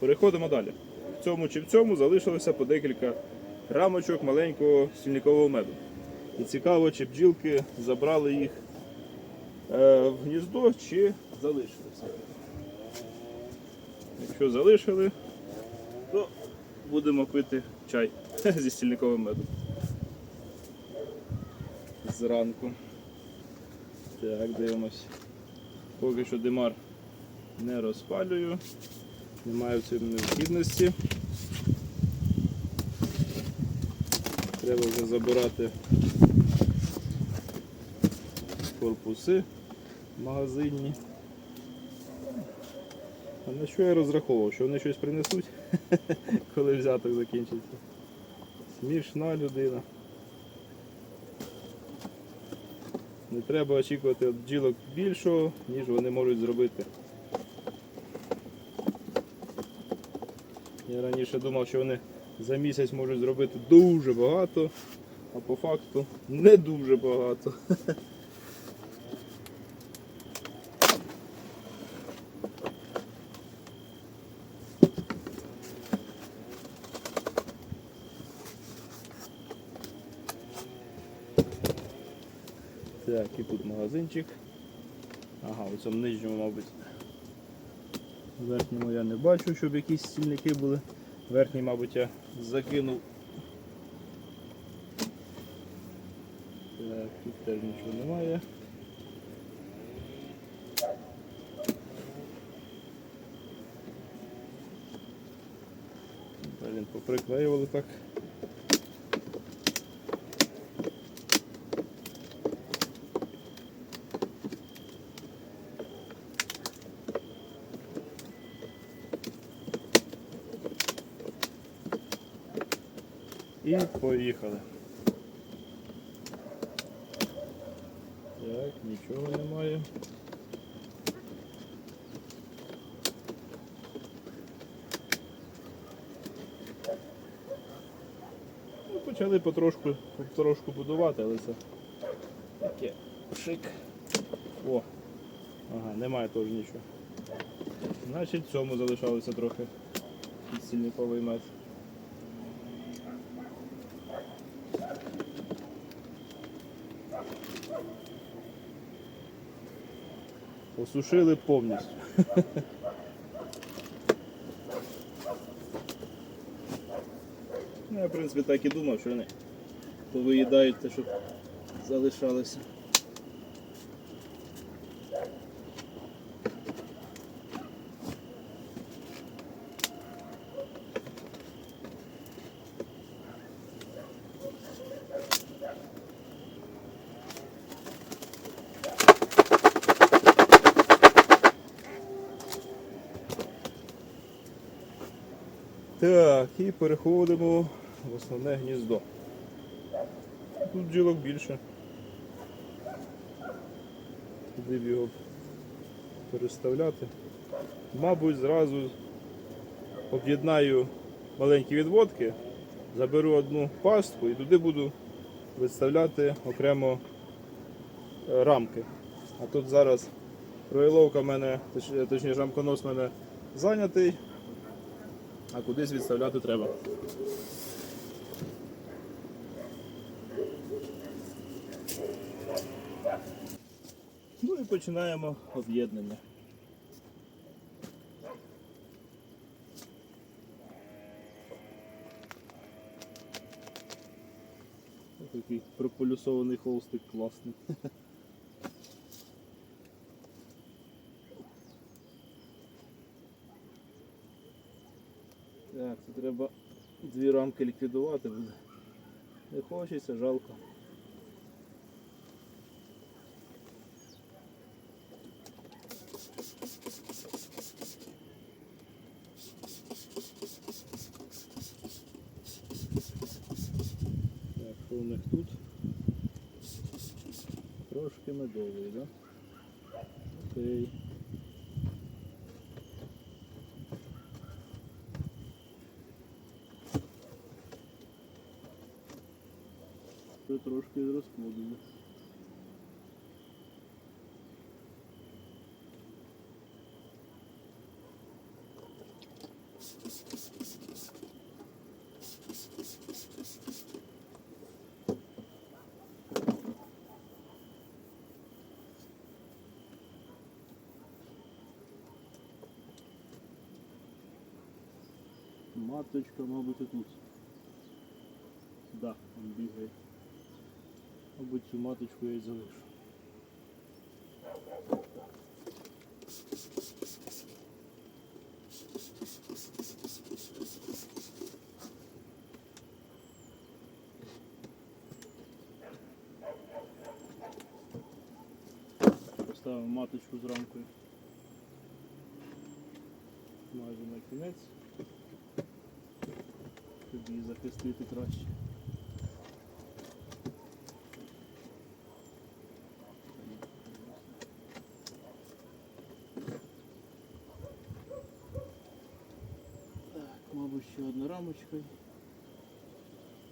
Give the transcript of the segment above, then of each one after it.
Переходимо далі. В цьому чи в цьому залишилося по декілька рамочок маленького стільникового меду. І цікаво, чи бджілки забрали їх е, в гніздо, чи залишилися. Якщо залишили, то будемо пити чай зі стільниковим медом. Зранку. Так, дивимось. Поки що димар не розпалюю. Немає в цьому необхідності. Треба вже забирати корпуси магазинні. А на що я розраховував? Що вони щось принесуть, коли взяток закінчиться? Смішна людина. Не треба очікувати бджілок більшого, ніж вони можуть зробити. Я раніше думав, що вони за місяць можуть зробити дуже багато, а по факту не дуже багато. Так, і тут магазинчик. Ага, у цьому нижньому, мабуть. В верхньому я не бачу, щоб якісь стільники були. Верхній, мабуть, я закинув. Так, тут теж нічого немає. Блін, поприклеювали так. І поїхали. Так, нічого немає. Ну, почали потрошку, потрошку будувати, але це таке шик. О, ага, немає теж нічого. Значить, цьому залишалося трохи підсільниковий мед. Посушили повністю. Ну, я, в принципі, так і думав, що вони повиїдають те, що залишалося. Так, і переходимо в основне гніздо. Тут бджілок більше. Куди б його переставляти? Мабуть, зразу об'єднаю маленькі відводки, заберу одну пастку і туди буду виставляти окремо е, рамки. А тут зараз роїловка в мене, точніше рамконос мене зайнятий, а кудись відставляти треба. Ну і починаємо об'єднання. Такий прополюсований холстик класний. Так, це треба дві рамки ліквідувати буде. Не хочеться, жалко. Так, у них тут? Трошки медовий, да? Окей. трошки розходили. Маточка, мабуть, і тут. Да, он бігає. Мабуть, цю маточку я й залишу. Поставимо маточку з рамкою. Майже на кінець. Щоб її захистити краще. Мабуть, ще одна рамочка.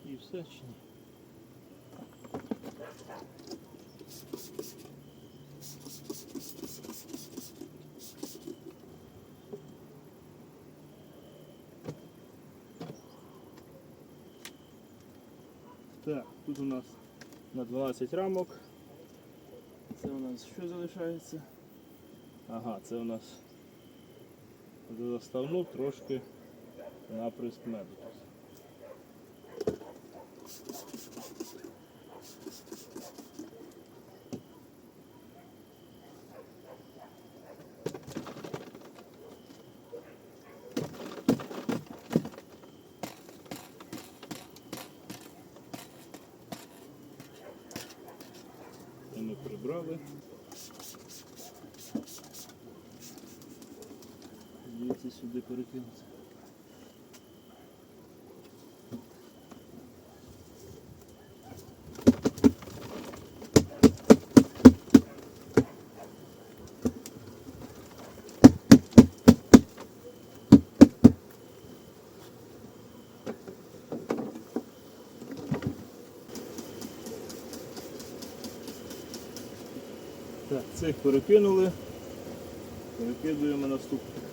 І все чи? Так, тут у нас на 12 рамок. Це у нас що залишається? Ага, це у нас за заставну трошки наприск меду. Цих перекинули. Перекидуємо наступне.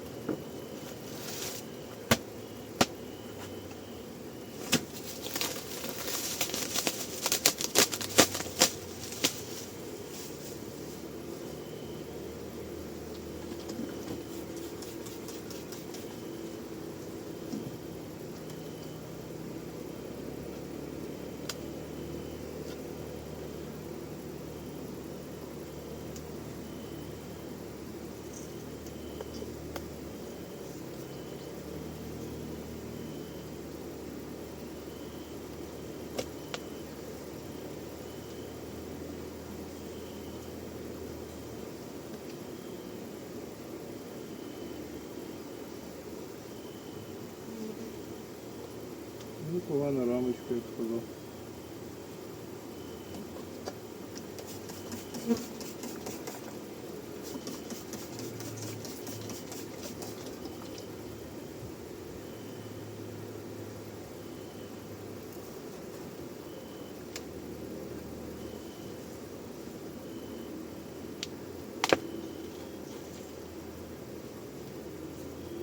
Непогана рамочка, я б сказав.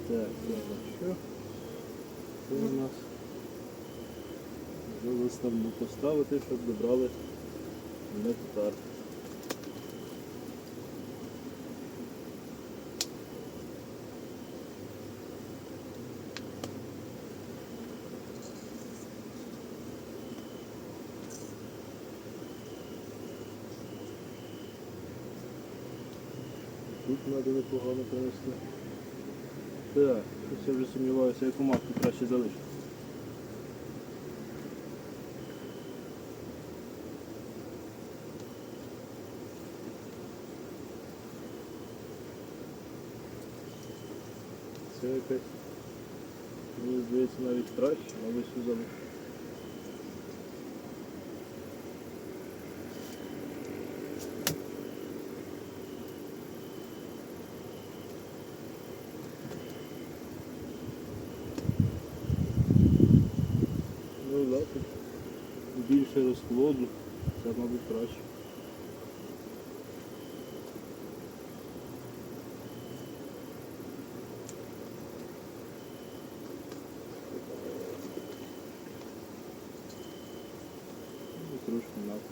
Так, що? Це у нас вже заставну поставити, щоб добрали нектар. Тут треба непогано принести. Так, я вже сумніваюся, яку матку краще залишити. Якась, мені здається, навіть краще, але залишу. Ну да, тут більше розплоду, це мабуть краще.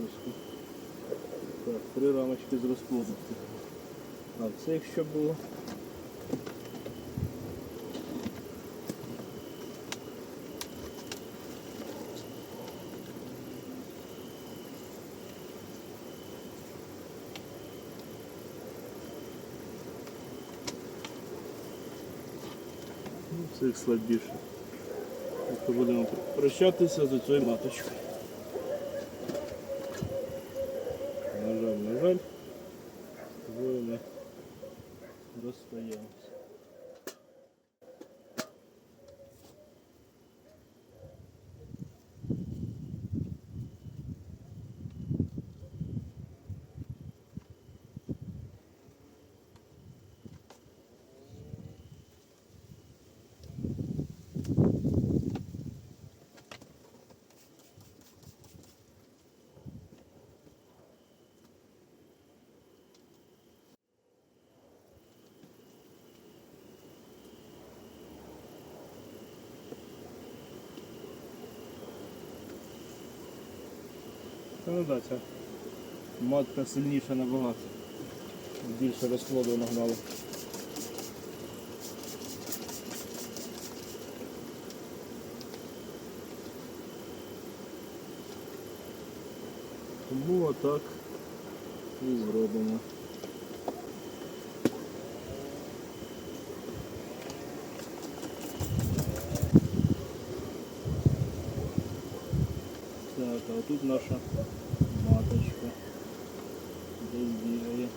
відпустку. Так, Три рамочки з розплодності. А це якщо було. Ну, Цих слабіше. Будемо прощатися з цією маточкою. Ну матка сильніша набагато. Більше розплоду нагнала. Тому отак і зробимо. Так, а тут наша маточка. Десь бігає.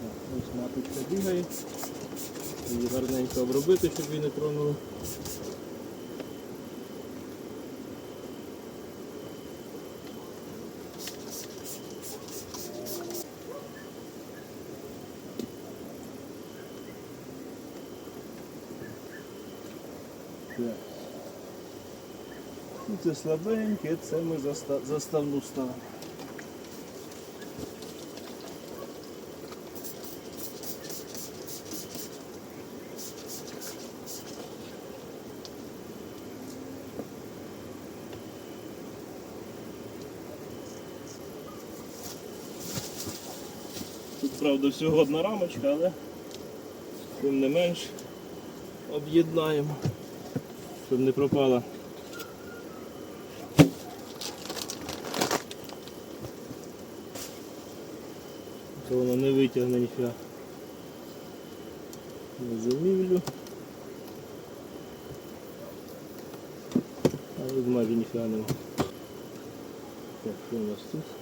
Так, ось маточка бігає. Її гарненько обробити, щоб її не тронули. Ну, Це слабеньке, це ми заставну ставимо. Правда, всього одна рамочка, але тим не менш об'єднаємо, щоб не пропала. То воно не витягне ніфіга. На зимівлю. А тут майже ніфіга нема. Так, що у нас тут?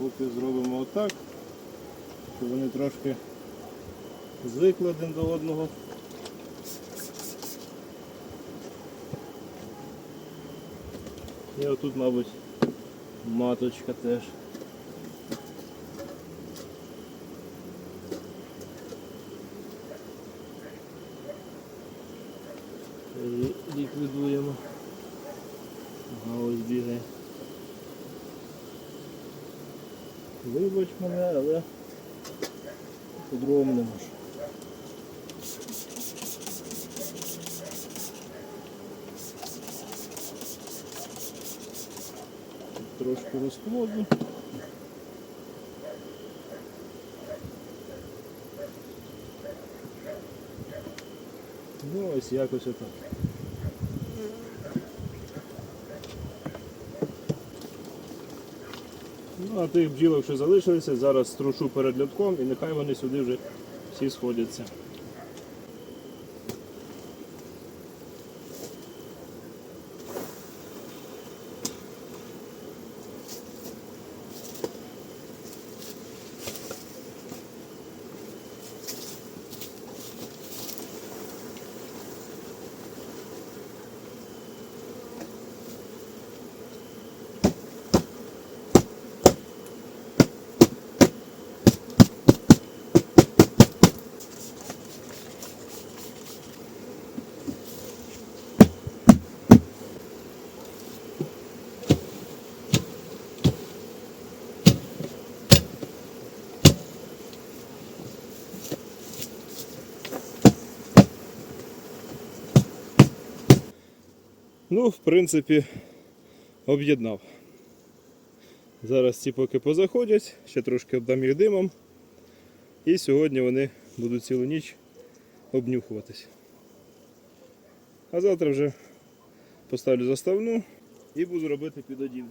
Поки зробимо отак, щоб вони трошки звикли один до одного. І отут, мабуть, маточка теж. Ліквідуємо. Ага, ось бігає. Вибач мене, але по-другому не можу. Трошки розплоду. Ну ось якось отак. Ну, а тих бджілок, що залишилися, зараз струшу перед льотком і нехай вони сюди вже всі сходяться. Ну, в принципі, об'єднав. Зараз ці поки позаходять, ще трошки обдам їх димом. І сьогодні вони будуть цілу ніч обнюхуватись. А завтра вже поставлю заставну і буду робити підодін.